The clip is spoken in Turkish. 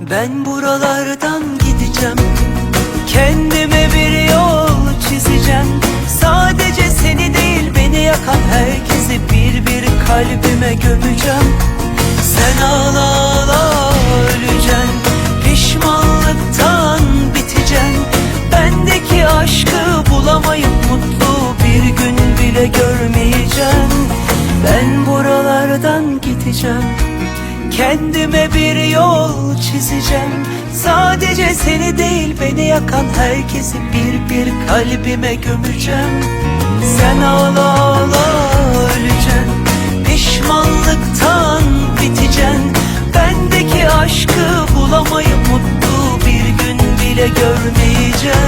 Ben buralardan gideceğim. Kendime bir yol çizeceğim. Sadece seni değil beni yakan herkesi bir bir kalbime gömeceğim. Sen ağla ağla öleceksin Pişmanlıktan biteceksin Bendeki aşkı bulamayıp mutlu bir gün bile görmeyeceksin Ben buralardan gideceğim. Kendime bir yol çizeceğim Sadece seni değil beni yakan herkesi bir bir kalbime gömeceğim. Sen ağla ağla öleceksin Pişmanlıktan biteceksin. Bendeki aşkı bulamayıp mutlu bir gün bile görmeyeceksin